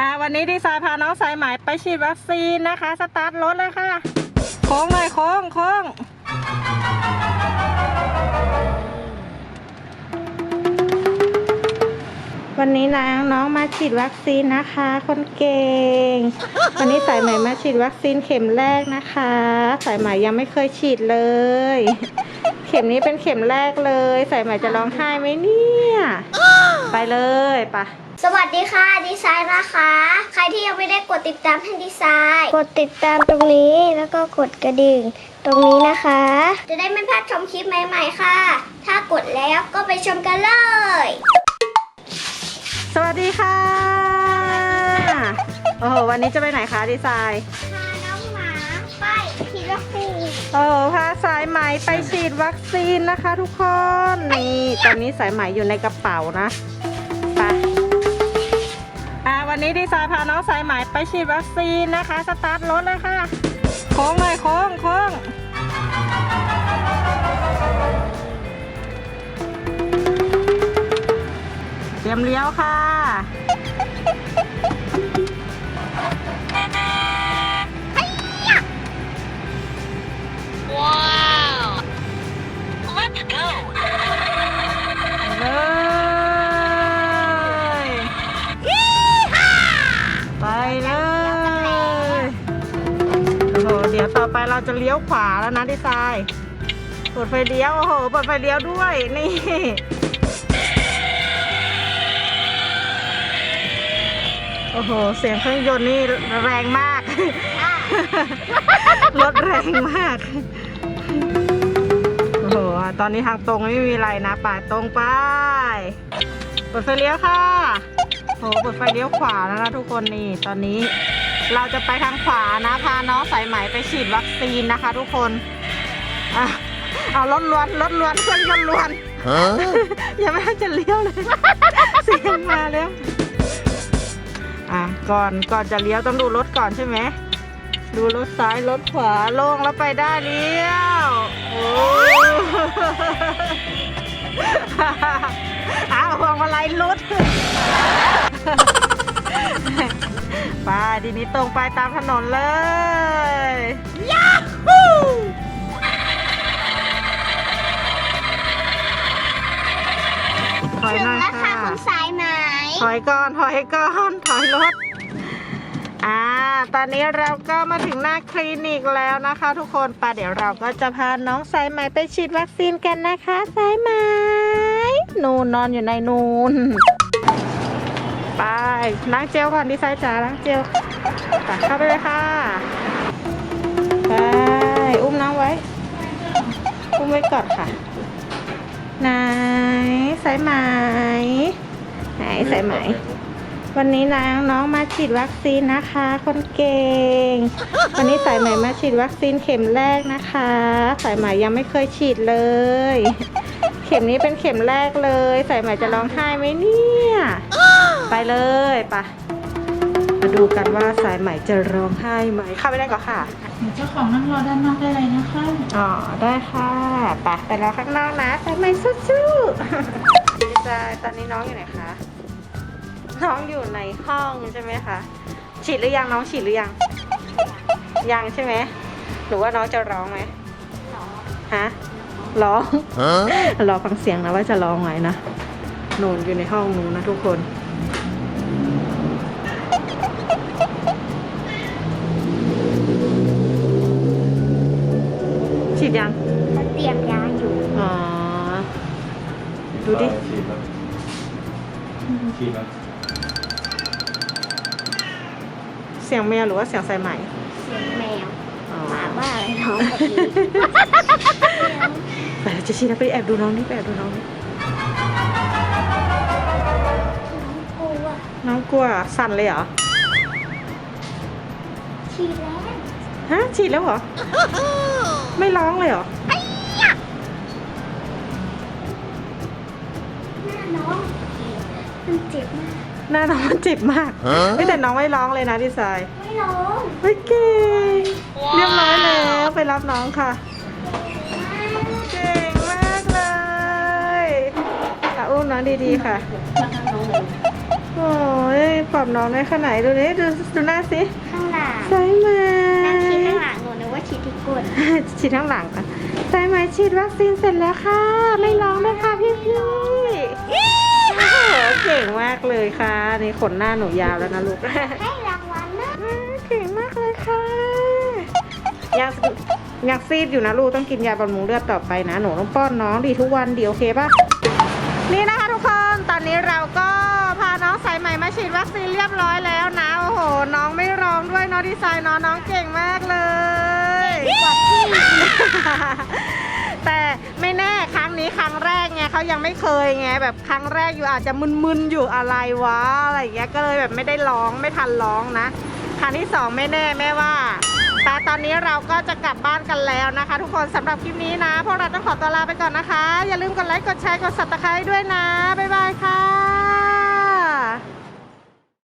อ่าวันนี้ดีไซน์พาน้องสายไหมไปฉีดวัคซีนนะคะ สตาร์ทรถเลยค่ะโค้งเลยโค้งโค้งวันนี้นางน้องมาฉีดวัคซีนนะคะ คนเก่ง วันนี้สายไหมมาฉีดวัคซีนเข็มแรกนะคะ สายไหมยังไม่เคยฉีดเลย เข็มนี้เป็นเข็มแรกเลย สายไหมจะร้องไห้ไหมเนี่ย ไปเลยไปะ สวัสดีค่ะดีไซน์นะคะ ใครที่ยังไม่ได้กดติดตามให้ดีไซน์ กดติดตามตรงนี้แล้วก็กดกระดิ่ง ตรงนี้นะคะ จะได้ไม่พลาดชมคลิปใหม่ๆค่ะ ถ้ากดแล้วก็ไปชมกันเลย สวัสดีค่ะ โอ้โห วันนี้จะไปไหนคะดีไซน์ พาน้องหมาไปฉีดวัคซีนโอ้โหพาสายไหมไปฉีดวัคซีนนะคะทุกคน นี่ ตอนนี้สายไหมอยู่ในกระเป๋านะ ไปอ่า วันนี้ดีไซน์พาน้องสายไหมไปฉีดวัคซีนนะคะ สตาร์ทรถเลยค่ะ โค้งเลยโค้งโค้งเตรียมเลี้ยวค่ะ ต่อไปเราจะเลี้ยวขวาแล้วนะดีไซน์เปิดไฟเลี้ยว โอ้โห เปิดไฟเลี้ยวด้วย นี่ โอ้โห เสียงเครื่องยนต์นี่แรงมาก รถแรงมาก โอ้โห ตอนนี้ทางตรงไม่มีอะไรนะป่าตรงไป เปิดไฟเลี้ยวค่ะ โหเปิดไฟเลี้ยวขวาแล้วนะทุกคนนี่ ตอนนี้ เราจะไปทางขวานะพาน้องสายไหมไปฉีดวัคซีนนะคะทุกคนอะเอารถล้วนรถล้วนเครื่องยนต์ล้วน Huh? ยังไม่ทันจะเลี้ยวเลย เสียงมาแล้วอะก่อนก่อนจะเลี้ยวต้องดูรถก่อนใช่ไหมดูรถซ้ายรถขวาโล่งแล้วไปได้เลี้ยวโอ้อ้าวพวงมาลัยรุด ไปดีนี้ตรงไปตามถนนเลยยาฮูถอยถึงหน่อยแล้วค่ะค่ะคุณสายไหมถอยก่อนถอยก่อนถอยรถอ่าตอนนี้เราก็มาถึงหน้าคลินิกแล้วนะคะ ทุกคนไปเดี๋ยวเราก็จะพาน้องสายไหมไปฉีดวัคซีนกันนะคะสายไหมนูนนอนอยู่ในนูน ไปล้างเจลก่อนดีไซน์จ๋าล้างเจลไปเข้าไปเลยค่ะไปอุ้มน้องไว้ อุ้มไว้ก่อนค่ะ ไหนสายไหมไหนสายไหม วันนี้นางน้องมาฉีดวัคซีนนะคะ คนเก่ง วันนี้สายไหมมาฉีดวัคซีนเข็มแรกนะคะ สายไหมยังไม่เคยฉีดเลย เข็มนี้เป็นเข็มแรกเลย สายไหมจะร้องไห้ไหมเนี่ย ไปเลยไปะมาดูกันว่าสายไหมจะร้องไห้ไหมเข้าไปได้ก่อนค่ะเจ้าของนั่งรอด้านนอกได้เลยนะคะอ๋อได้ค่ะไปไปรอข้างนอกนะสายไหมสู้ๆดีใจตอนนี้น้องอยู่ไหนคะน้องอยู่ในห้องใช่ไหมคะฉีดหรือยังน้องฉีดหรือยัง ยังใช่ไหมหรือว่าน้องจะร้องไหมฮะร้อง Huh? รอฟังเสียงนะว่าจะร้องไหมนะหนูอยู่ในห้องหนูนะทุกคน ฉีดยังเขาเตรียมยาอยู่อ๋อดูดิฉีดแล้วฉีดแล้วเสียงแมวหรือว่าเสียงสายไหมเสียงแมวอ๋อหมาบ้าอะไรน้องแบบนี้ไปเราจะฉีดแล้วไปแอบดูน้องนี่ไปแอบดูน้องนี่กลัวน้องกลัวสั่นเลยเหรอฉีดแล้ว ฮะฉีดแล้วเหรอ ไม่ร้องเลยเหรอหน้าน้องมันเจ็บมากหน้าน้องมันเจ็บมากฮะไม่แต่น้องไม่ร้องเลยนะดีไซน์ไม่ร้องเฮ้ยเก่งเรียบร้อยแล้วไปรับน้องค่ะเก่งมากเลยอะอุ้มน้องดีๆค่ะมาทางน้องเลยโอ้ยปลอบน้องได้ขนาดไหนดูดิดูดูหน้าสิข้างหลังใช่ไหม ฉีดข้างหลังก่อนใช่ไหมฉีดวัคซีนเสร็จแล้วค่ะ ไม่ร้องด้วยค่ะพี่พี่โอ้โหเก่งมากเลยค่ะ นี่ขนหน้าหนูยาวแล้วนะลูกให้รางวัลนะเก่งมากเลยค่ะยังยังซีดอยู่นะลูกต้องกินยาบำรุงเลือดต่อไปนะหนูต้องป้อนน้องดีทุกวันดีโอเคป่ะนี่นะคะทุกคนตอนนี้เราก็พาน้องสายใหม่มาฉีดวัคซีนเรียบร้อยแล้วนะโอ้โห น้องไม่ร้องด้วยเน้องดีไซน์น้องน้องเก่งมากเลย แต่ไม่แน่ครั้งนี้ครั้งแรกไงเขายังไม่เคยไงแบบครั้งแรกอยู่อาจจะมึนๆอยู่อะไรวะอะไรอย่างเงี้ยก็เลยแบบไม่ได้ร้องไม่ทันร้องนะครั้งที่สองไม่แน่แม่ว่าแต่ตอนนี้เราก็จะกลับบ้านกันแล้วนะคะ ทุกคนสำหรับคลิปนี้นะพวกเราต้องขอตัวลาไปก่อนนะคะ อย่าลืมกดไลค์กดแชร์กด subscribe ด้วยนะบ๊ายบายค่ะ